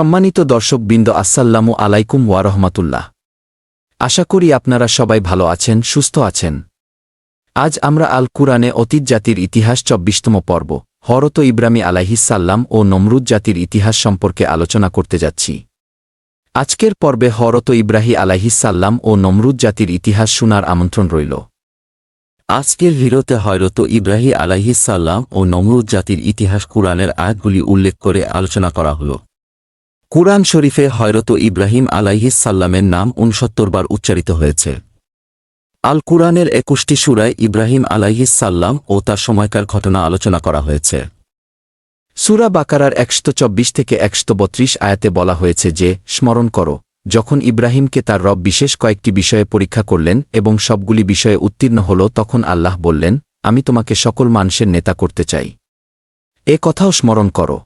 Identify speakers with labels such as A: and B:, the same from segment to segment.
A: সম্মানিত দর্শকবৃন্দ আসসাল্লামু আলাইকুম ওয়া রহমাতুল্লাহ। আশা করি আপনারা সবাই ভালো আছেন, সুস্থ আছেন। আজ আমরা আল কুরআনে অতীত জাতির ইতিহাস চব্বিশতম পর্ব হরত ইব্রামি আলাহিসাল্লাম ও নমরুদ জাতির ইতিহাস সম্পর্কে আলোচনা করতে যাচ্ছি। আজকের পর্বে হরত ইব্রাহি আলাহিসাল্লাম ও নমরুদ জাতির ইতিহাস শোনার আমন্ত্রণ রইল।
B: আজকের ভিডিওতে হয়রত ইব্রাহি আলাইহিসাল্লাম ও নমরুদ জাতির ইতিহাস কুরআনের আয়াতগুলি উল্লেখ করে আলোচনা করা হল। কুরআন শরীফে হয়রত ইব্রাহিম আলাইহিসাল্লামের নাম উনসত্তর বার উচ্চারিত হয়েছে। আল কুরআনের একুশটি সুরায় ইব্রাহিম আলাইহিসাল্লাম ও তার সময়কার ঘটনা আলোচনা করা হয়েছে।
A: সুরা বাকারার একশো চব্বিশ থেকে একশো বত্রিশ আয়াতে বলা হয়েছে যে, স্মরণ করো, যখন ইব্রাহিমকে তার রব বিশেষ কয়েকটি বিষয়ে পরীক্ষা করলেন এবং সবগুলি বিষয়ে উত্তীর্ণ হল, তখন আল্লাহ বললেন, আমি তোমাকে সকল মানুষের নেতা করতে চাই। এ কথাও স্মরণ করো।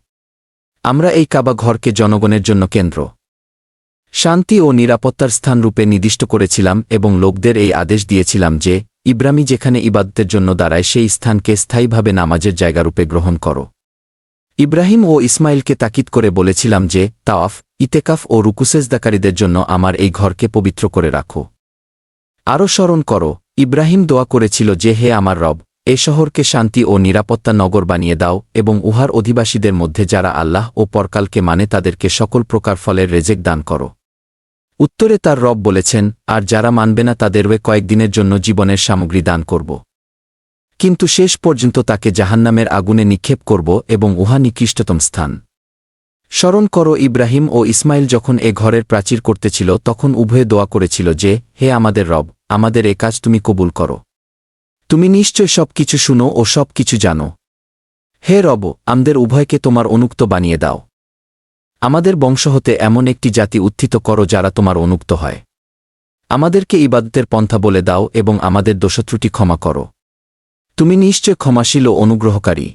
A: আমরা এই কাবা ঘরকে জনগণের জন্য কেন্দ্র। শান্তি ও নিরাপত্তার স্থান রূপে নির্দিষ্ট করেছিলাম এবং লোকদের এই আদেশ দিয়েছিলাম যে, ইব্রামি যেখানে ইবাদতের জন্য দাঁড়ায় সেই স্থানকে স্থায়ীভাবে নামাজের জায়গারূপে গ্রহণ করো। ইব্রাহিম ও ইসমাইলকে তাকিদ করে বলেছিলাম যে, তাওয়াফ, ইতেকাফ ও রুকুসেজদাকারীদের জন্য আমার এই ঘরকে পবিত্র করে রাখো। আরও স্মরণ করো, ইব্রাহিম দোয়া করেছিল যে, হে আমার রব এ শহরকে শান্তি ও নিরাপত্তা নগর বানিয়ে দাও এবং উহার অধিবাসীদের মধ্যে যারা আল্লাহ ও পরকালকে মানে তাদেরকে সকল প্রকার ফলের রেজেক দান করো। উত্তরে তার রব বলেছেন, আর যারা মানবে না তাদেরও কয়েকদিনের জন্য জীবনের সামগ্রী দান করব। কিন্তু শেষ পর্যন্ত তাকে জাহান্নামের আগুনে নিক্ষেপ করব এবং উহা নিকৃষ্টতম স্থান। স্মরণ করো, ইব্রাহিম ও ইসমাইল যখন এ ঘরের প্রাচীর করতেছিল তখন উভয়ে দোয়া করেছিল যে, হে আমাদের রব, আমাদের এ কাজ তুমি কবুল করো। তুমি নিশ্চয় সব কিছু শুনো ও সব কিছু জানো। হে রব, আমদের উভয়কে তোমার অনুক্ত বানিয়ে দাও। আমাদের বংশ হতে এমন একটি জাতি উত্থিত করো যারা তোমার অনুক্ত হয়। আমাদেরকে ইবাদতের পন্থা বলে দাও এবং আমাদের দোষত্রুটি ক্ষমা করো। তুমি নিশ্চয় ক্ষমাশীল ও অনুগ্রহকারী।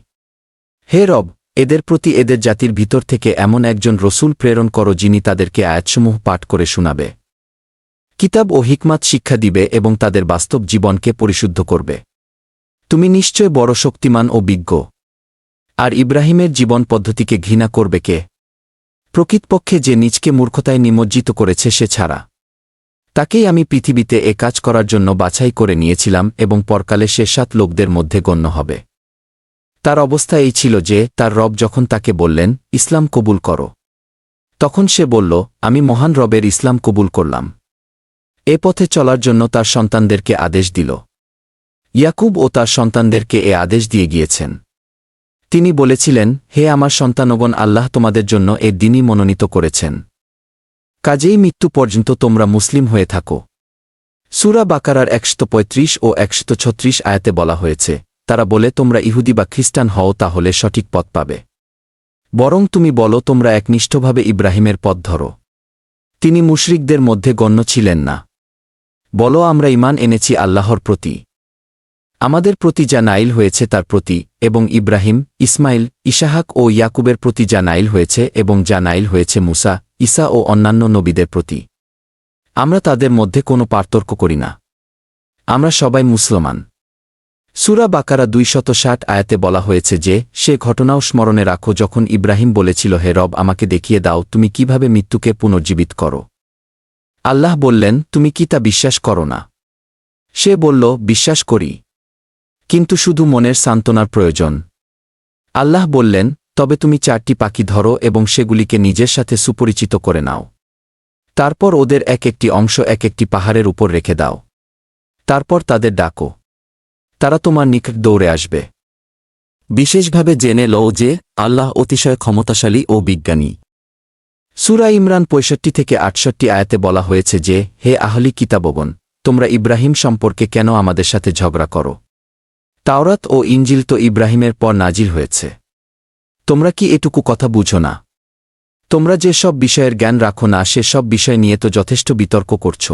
A: হে রব, এদের প্রতি এদের জাতির ভিতর থেকে এমন একজন রসুল প্রেরণ করো যিনি তাদেরকে আয়াতসমূহ পাঠ করে শোনাবে। কিতাব ও হিকমাত শিক্ষা দিবে এবং তাদের বাস্তব জীবনকে পরিশুদ্ধ করবে। তুমি নিশ্চয় বড় শক্তিমান ও বিজ্ঞ। আর ইব্রাহিমের জীবন পদ্ধতিকে ঘৃণা করবে কে? প্রকৃতপক্ষে যে নিজকে মূর্খতায় নিমজ্জিত করেছে সে ছাড়া। তাকেই আমি পৃথিবীতে এ কাজ করার জন্য বাছাই করে নিয়েছিলাম এবং পরকালে সে সাত লোকদের মধ্যে গণ্য হবে। তার অবস্থা এই ছিল যে, তার রব যখন তাকে বললেন, ইসলাম কবুল করো। তখন সে বলল, আমি মহান রবের ইসলাম কবুল করলাম। এ পথে চলার জন্য তার সন্তানদেরকে আদেশ দিল। ইয়াকুব ও তার সন্তানদেরকে এ আদেশ দিয়ে গিয়েছেন। তিনি বলেছিলেন, হে আমার সন্তানগণ, আল্লাহ তোমাদের জন্য এ দিনই মনোনীত করেছেন। কাজেই মৃত্যু পর্যন্ত তোমরা মুসলিম হয়ে থাকো। সুরা বাকারার একশত পঁয়ত্রিশ ও একশত ছত্রিশ আয়াতে বলা হয়েছে, তারা বলে, তোমরা ইহুদি বা খ্রিস্টান হও, তাহলে সঠিক পথ পাবে। বরং তুমি বলো, তোমরা একনিষ্ঠভাবে ইব্রাহিমের পথ ধরো। তিনি মুশরিকদের মধ্যে গণ্য ছিলেন না। বলো, আমরা ইমান এনেছি আল্লাহর প্রতি। আমাদের প্রতি যা নাইল হয়েছে তার প্রতি, এবং ইব্রাহিম, ইসমাইল, ইশাহাক ও ইয়াকুবের প্রতি যা নাইল হয়েছে এবং যা নাইল হয়েছে মুসা, ঈসা ও অন্যান্য নবীদের প্রতি। আমরা তাদের মধ্যে কোনো পার্থক্য করি না। আমরা সবাই মুসলমান। সুরা বাকারা দুইশত ষাট আয়াতে বলা হয়েছে যে, সে ঘটনাও স্মরণে রাখো যখন ইব্রাহিম বলেছিল, হে রব, আমাকে দেখিয়ে দাও, তুমি কীভাবে মৃত্যুকে পুনর্জীবিত করো? আল্লাহ বললেন, তুমি কি তা বিশ্বাস করো না? সে বলল, বিশ্বাস করি। কিন্তু শুধু মনের সান্ত্বনার প্রয়োজন। আল্লাহ বললেন, তবে তুমি চারটি পাখি ধরো এবং সেগুলিকে নিজের সাথে সুপরিচিত করে নাও। তারপর ওদের এক একটি অংশ এক একটি পাহাড়ের উপর রেখে দাও। তারপর তাদের ডাকো। তারা তোমার নিকট দৌড়ে আসবে।
B: বিশেষভাবে জেনে লও যে, আল্লাহ অতিশয় ক্ষমতাশালী ও বিজ্ঞানী।
A: সুরা ইমরান পঁয়ষট্টি থেকে আটষট্টি আয়াতে বলা হয়েছে যে, হে আহলি কিতাবগণ, তোমরা ইব্রাহিম সম্পর্কে কেন আমাদের সাথে ঝগড়া করো? তাওরাত ও ইঞ্জিল তো ইব্রাহিমের পর নাজিল হয়েছে। তোমরা কি এটুকু কথা বুঝো না? তোমরা যে সব বিষয়ের জ্ঞান রাখো না, সে সব বিষয় নিয়ে তো যথেষ্ট বিতর্ক করছ।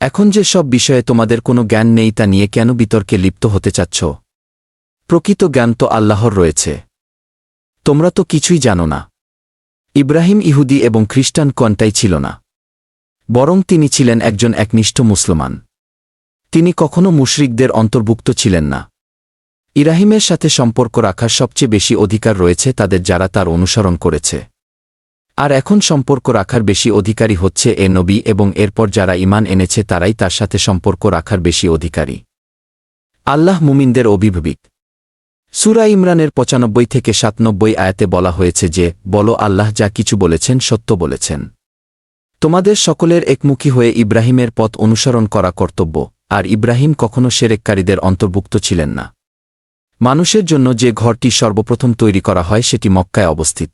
A: এখন যে সব বিষয়ে তোমাদের কোনো জ্ঞান নেই তা নিয়ে কেন বিতর্কে লিপ্ত হতে চাচ্ছ? প্রকৃত জ্ঞান তো আল্লাহর রয়েছে। তোমরা তো কিছুই জানো না। ইব্রাহিম ইহুদি এবং খ্রিস্টান কোনটাই ছিল না। বরং তিনি ছিলেন একজন একনিষ্ঠ মুসলমান। তিনি কখনও মুশরিকদের অন্তর্ভুক্ত ছিলেন না। ইরাহিমের সাথে সম্পর্ক রাখার সবচেয়ে বেশি অধিকার রয়েছে তাদের যারা তার অনুসরণ করেছে। আর এখন সম্পর্ক রাখার বেশি অধিকারী হচ্ছে এ নবী এবং এরপর যারা ইমান এনেছে তারাই তার সাথে সম্পর্ক রাখার বেশি অধিকারী। আল্লাহ মুমিনদের অভিভাবিক সুরা ইমরানের পঁচানব্বই থেকে সাতানব্বই আয়াতে বলা হয়েছে যে, বলো আল্লাহ যা কিছু বলেছেন, সত্য বলেছেন। তোমাদের সকলের একমুখী হয়ে ইব্রাহিমের পথ অনুসরণ করা কর্তব্য, আর ইব্রাহিম কখনও সেরেককারীদের অন্তর্ভুক্ত ছিলেন না। মানুষের জন্য যে ঘরটি সর্বপ্রথম তৈরি করা হয়, সেটি মক্কায় অবস্থিত।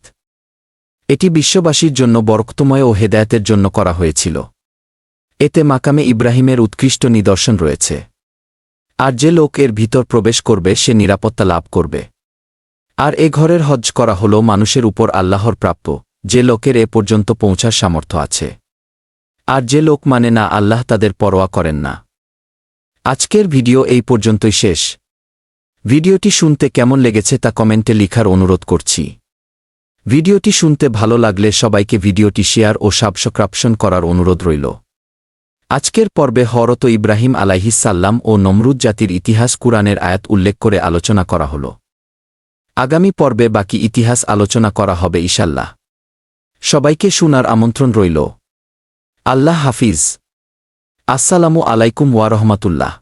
A: এটি বিশ্ববাসীর জন্য বরক্তময় ও হেদায়তের জন্য করা হয়েছিল। এতে মাকামে ইব্রাহিমের উৎকৃষ্ট নিদর্শন রয়েছে। আর যে লোক এর ভিতর প্রবেশ করবে, সে নিরাপত্তা লাভ করবে। আর এ ঘরের হজ করা হল মানুষের উপর আল্লাহর প্রাপ্য, যে লোকের এ পর্যন্ত পৌঁছার সামর্থ্য আছে। আর যে লোক মানে না, আল্লাহ তাদের পরোয়া করেন না। আজকের ভিডিও এই পর্যন্তই শেষ। ভিডিওটি শুনতে কেমন লেগেছে তা কমেন্টে লিখার অনুরোধ করছি। ভিডিওটি শুনতে ভালো লাগলে সবাইকে ভিডিওটি শেয়ার ও সাবস্ক্রাপশন করার অনুরোধ রইল। আজকের পর্বে হরত ইব্রাহিম আলাইহিসাল্লাম ও নমরুদ জাতির ইতিহাস কুরআনের আয়াত উল্লেখ করে আলোচনা করা হল। আগামী পর্বে বাকি ইতিহাস আলোচনা করা হবে ইশাল্লাহ সবাইকে শোনার আমন্ত্রণ রইল। আল্লাহ হাফিজ। আসসালামু আলাইকুম ওয়ারহমাতুল্লাহ